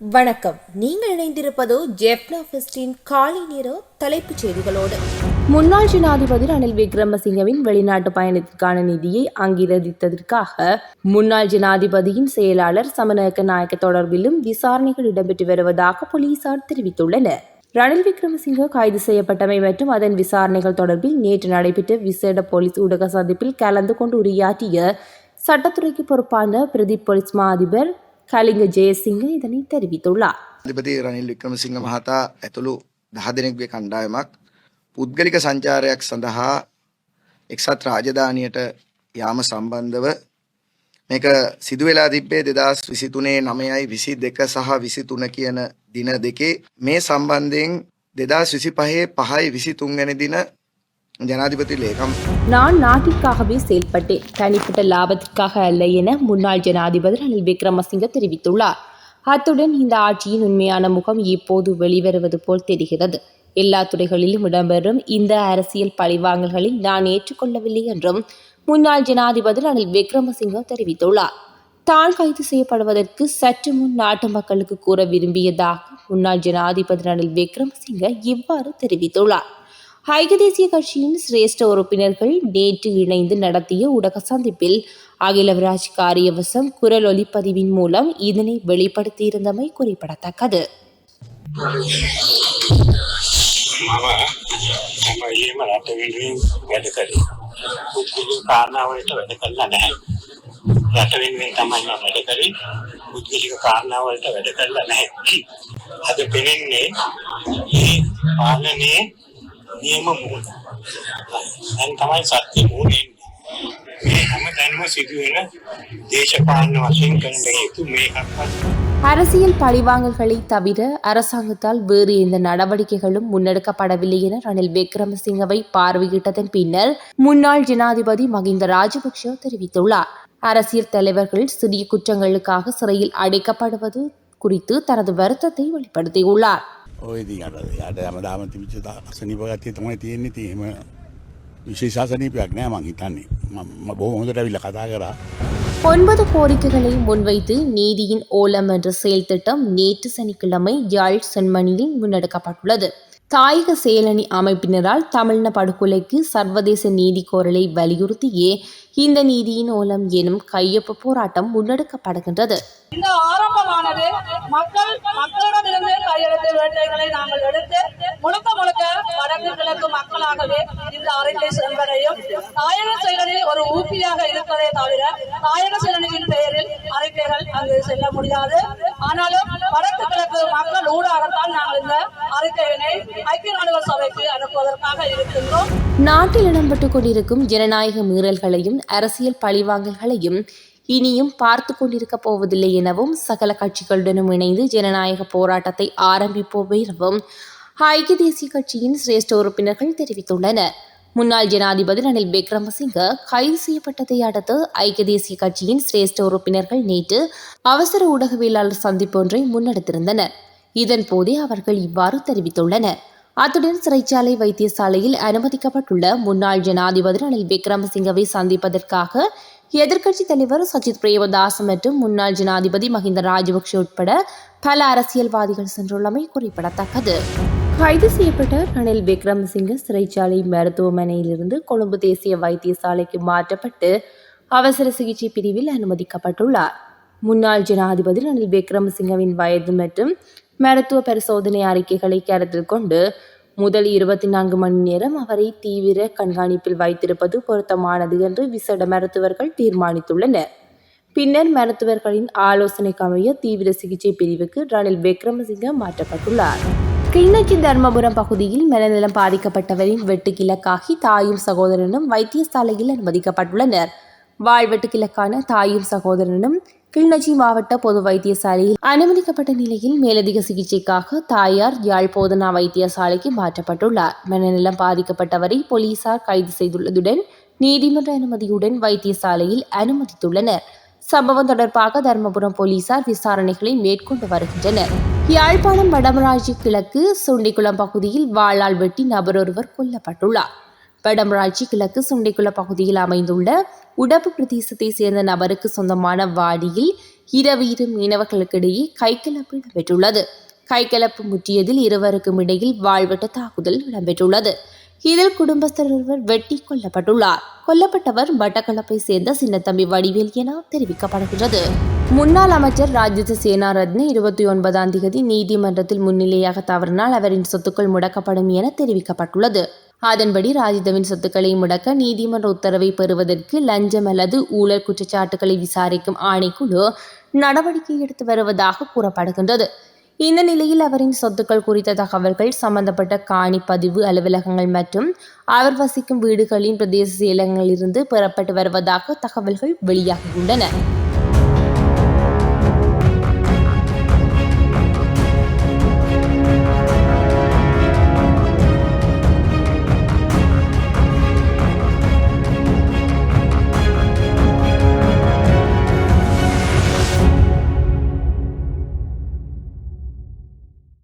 வணக்கம். நீங்கள் இணைந்திருப்பது ஜெப்னா ஃபெஸ்டின் காலை நேர தலைப்புச் செய்திகளோடு. முன்னாள் ஜனாதிபதி ரணில் விக்ரமசிங்கவின் வெளிநாட்டு பயணத்திற்கான நிதியை அங்கீகரித்ததற்காக முன்னாள் ஜனாதிபதியின் செயலாளர் சமநக நாயக்க தொடர்பிலும் விசாரணைகள் இடம்பெற்று வருவதாக போலீசார் தெரிவித்துள்ளனர். ரணில் விக்ரமசிங்க கைது செய்யப்பட்டமை மற்றும் அதன் விசாரணைகள் தொடர்பில் நேற்று நடைபெற்ற விசேட போலீஸ் ஊடக சந்திப்பில் கலந்து கொண்டு உரையாற்றிய சட்டத்துறைக்கு பொறுப்பான பிரதி போலீஸ் மா அதிபர் கலிங்க ஜெயசிங்க இதனை தெரிவித்துள்ளார் අධිපති රනිල් වික්‍රමසිංහ මහතා ඇතුළු දහ දෙනෙක්ගේ කණ්ඩායමක් පුද්ගලික සංචාරයක් සඳහා එක්සත් රාජධානයට යාම සම්බන්ධව මේක සිදුවෙලා තිබ්බේ දෙදස් විසිතුනේ නමයයි විසි දෙක සහ විසිතුන කියන දින දෙකේ මේ සම්බන්ධයෙන් දෙදස් විසි පහේ පහයි විසි තුන්ගැනි දින ஜனாதிபதி லேகம். நான் நாட்டிற்காகவே செயல்பட்டேன். தனிப்பட்ட லாபத்திற்காக அல்ல என முன்னாள் ஜனாதிபதி ரணில் விக்ரமசிங்க தெரிவித்துள்ளார். அத்துடன் இந்த ஆட்சியின் உண்மையான முகம் இப்போது வெளிவருவது போல் தெரிகிறது. எல்லா துறைகளிலும் இடம்பெறும் இந்த அரசியல் பழிவாங்கல்களை நான் ஏற்றுக்கொள்ளவில்லை என்றும் முன்னாள் ஜனாதிபதி ரணில் விக்ரமசிங்க தெரிவித்துள்ளார். தான் கைது செய்யப்படுவதற்கு சற்று முன் நாட்டு மக்களுக்கு கூற விரும்பியதாக முன்னாள் ஜனாதிபதி ரணில் விக்ரமசிங்க இவ்வாறு தெரிவித்துள்ளார். ஐக்கிய தேசிய கட்சியின் சிரேஷ்ட உறுப்பினர்கள் நேற்று இணைந்து நடத்திய ஊடக சந்திப்பில் அகிலவராஜ் காரியவசம் குரல் ஒலிப்பதிவின் மூலம் இதனை வெளிப்படுத்தியிருந்தமை குறிப்பிடத்தக்கது මම මම ඊයේම රට වෙනුවෙන් වැඩ කළේ. පුද්ගලික කාරණාවලට වැඩ කළා නැහැ. රට වෙනුවෙන් තමයි මම වැඩ කළේ. පුද්ගලික කාරණාවලට වැඩ කළා නැහැ. අද පෙනෙන්නේ මේ පාලනයේ નિયમો ભૂલ અને તમારી સાથે ભૂલ એમ அரசியல் பழிவாங்கல்களை தவிர அரசாங்கத்தால் வேறு எந்த நடவடிக்கைகளும் முன்னெடுக்கப்படவில்லை என ரணில் விக்ரமசிங்கவை பார்வையிட்டதன் பின்னர் முன்னாள் ஜனாதிபதி மகிந்த ராஜபக்ஷ தெரிவித்துள்ளார். அரசியல் தலைவர்கள் சிறிய குற்றங்களுக்காக சிறையில் அடைக்கப்படுவது குறித்து தனது வருத்தத்தை வெளிப்படுத்தியுள்ளார். ඔය ඉතින් අර යට හැමදාම තිබිච්ච අසනීප ගතිය තමයි තියෙන්නේ. ඉතින් එහෙම විශේෂ අසනීපයක් නෑ මං හිතන්නේ. මම බොහොම හොඳට ඇවිල්ලා කතා කරා. ஒன்பது கோரிக்கைகளை முன்வைத்து நீதியின் ஓலம் என்ற செயல் திட்டம் நேற்று சனிக்கிழமை யாழ் சென்மணியில் முன்னெடுக்கப்பட்டுள்ளது தாயக செயலணி அமைப்பினரால் தமிழின படுகொலைக்கு சர்வதேச நீதி கோரலை வலியுறுத்தியே இந்த நீதியின் ஓலம் எனும் கையொப்ப போராட்டம் முன்னெடுக்கப்படுகின்றது. இந்த ஆரம்பமானது மக்கள் மக்களிடமிருந்து கையெழுத்து வேட்டைகளை நாங்கள் எடுத்து முழுக்க முழுக்க வடக்கு கிழக்கு மக்களாகவே இந்த அறிக்கை சென்றடையும். தாயக செயலணி ஒரு ஊக்கியாக இருப்பதை தவிர தாயக செயலணியின் பெயரில் அறிக்கைகள் அங்கு செல்ல முடியாது. ஆனாலும் வடக்கு மக்கள் ஊடாகத்தான் நாங்கள் இந்த அறிக்கையினை ஐக்கிய நாடுகள் சபைக்கு அனுப்புவதற்காக இருக்கின்றோம். நாட்டில் இடம்பெற்றுக் கொண்டிருக்கும் ஜனநாயக மீறல்களையும் அரசியல் பழிவாங்கல்களையும் இனியும் பார்த்து கொண்டிருக்க போவதில்லை எனவும் சகல கட்சிகளுடனும் இணைந்து ஜனநாயக போராட்டத்தை ஆரம்பிப்போம் எனவும் ஐக்கிய தேசிய கட்சியின் சிரேஷ்ட உறுப்பினர்கள் தெரிவித்துள்ளனர். முன்னாள் ஜனாதிபதி ரணில் விக்ரமசிங்க கைது செய்யப்பட்டதை அடுத்து ஐக்கிய தேசிய கட்சியின் சிரேஷ்ட உறுப்பினர்கள் நேற்று அவசர ஊடகவியலாளர் சந்திப்பு ஒன்றை முன்னெடுத்திருந்தனர். இதன் போதே அவர்கள் இவ்வாறு தெரிவித்துள்ளனர். அத்துடன் சிறைச்சாலை வைத்தியசாலையில் அனுமதிக்கப்பட்டுள்ள முன்னாள் ஜனாதிபதி ரணில் விக்ரமசிங்கவை சந்திப்பதற்காக எதிர்க்கட்சித் தலைவர் சஜித் பிரேமதாஸ் மற்றும் முன்னாள் ஜனாதிபதி மஹிந்த ராஜபக்ஷ உட்பட பல அரசியல்வாதிகள் சென்றுள்ளமை குறிப்பிடத்தக்கது. கைது செய்யப்பட்ட ரணில் விக்ரமசிங்க சிறைச்சாலை மருத்துவமனையிலிருந்து கொழும்பு தேசிய வைத்தியசாலைக்கு மாற்றப்பட்டு அவசர சிகிச்சை பிரிவில் அனுமதிக்கப்பட்டுள்ளார். முன்னாள் ஜனாதிபதி ரணில் விக்ரமசிங்கவின் வயது மற்றும் மருத்துவ பரிசோதனை அறிக்கைகளை கருத்தில் கொண்டு முதல் இருபத்தி நான்கு மணி நேரம் அவரை தீவிர கண்காணிப்பில் வைத்திருப்பது பொருத்தமானது என்று விசேட மருத்துவர்கள் தீர்மானித்துள்ளனர். பின்னர் மருத்துவர்களின் ஆலோசனைக்கு அமைய தீவிர சிகிச்சை பிரிவுக்கு ரணில் விக்ரமசிங்க மாற்றப்பட்டுள்ளார். கிளிநொச்சி தர்மபுரம் பகுதியில் மனநலம் பாதிக்கப்பட்டவரின் வெட்டுக்கிழக்காகி தாயும் சகோதரனும் வைத்தியசாலையில் அனுமதிக்கப்பட்டுள்ளனர். வாழ்வெட்டுக்கிழக்கான தாயும் சகோதரனும் கிளிநொச்சி மாவட்ட பொது வைத்தியசாலையில் அனுமதிக்கப்பட்ட நிலையில் மேலதிக சிகிச்சைக்காக தாயார் யாழ் போதனா வைத்தியசாலைக்கு மாற்றப்பட்டுள்ளார். மனநலம் பாதிக்கப்பட்டவரை போலீசார் கைது செய்துள்ளதுடன் நீதிமன்ற அனுமதியுடன் வைத்தியசாலையில் அனுமதித்துள்ளனர். சம்பவம் தொடர்பாக தர்மபுரம் போலீசார் விசாரணைகளை மேற்கொண்டு வருகின்றனர். யாழ்ப்பாணம் வடமராட்சி கிழக்கு சுண்டிக்குளம் பகுதியில் வாளால் வெட்டி நபரொருவர் கொல்லப்பட்டுள்ளார். வடமராட்சி கிழக்கு சுண்டிக்குளம் பகுதியில் அமைந்துள்ள உடப்பு பிரதேசத்தை சேர்ந்த நபருக்கு சொந்தமான வாடியில் இரவு இரு மீனவர்களுக்கிடையே கைகலப்பு இடம்பெற்றுள்ளது. கைகலப்பு முற்றியதில் இருவருக்கும் இடையில் வாழ்வெட்ட தாக்குதல் இடம்பெற்றுள்ளது. இதில் குடும்பஸ்தர் ஒருவர் வெட்டி கொல்லப்பட்டுள்ளார். கொல்லப்பட்டவர் மட்டக்களப்பை சேர்ந்த சின்னத்தம்பி வடிவேல் என தெரிவிக்கப்படுகிறது முன்னாள் அமைச்சர் ராஜித சேனாரத்ன இருபத்தி ஒன்பதாம் தேதி நீதிமன்றத்தில் முன்னிலையாக தவறினால் அவரின் சொத்துக்கள் முடக்கப்படும் என தெரிவிக்கப்பட்டுள்ளது. அதன்படி ராஜிதவின் சொத்துக்களை முடக்க நீதிமன்ற உத்தரவை பெறுவதற்கு லஞ்சம் அல்லது ஊழல் குற்றச்சாட்டுகளை விசாரிக்கும் ஆணைக்குழு நடவடிக்கை எடுத்து வருவதாக கூறப்படுகின்றது. இந்த நிலையில் அவரின் சொத்துக்கள் குறித்த தகவல்கள் சம்பந்தப்பட்ட காணி பதிவு அலுவலகங்கள் மற்றும் அவர் வசிக்கும் வீடுகளின் பிரதேச செயலகங்களிலிருந்து பெறப்பட்டு வருவதாக தகவல்கள் வெளியாகியுள்ளன.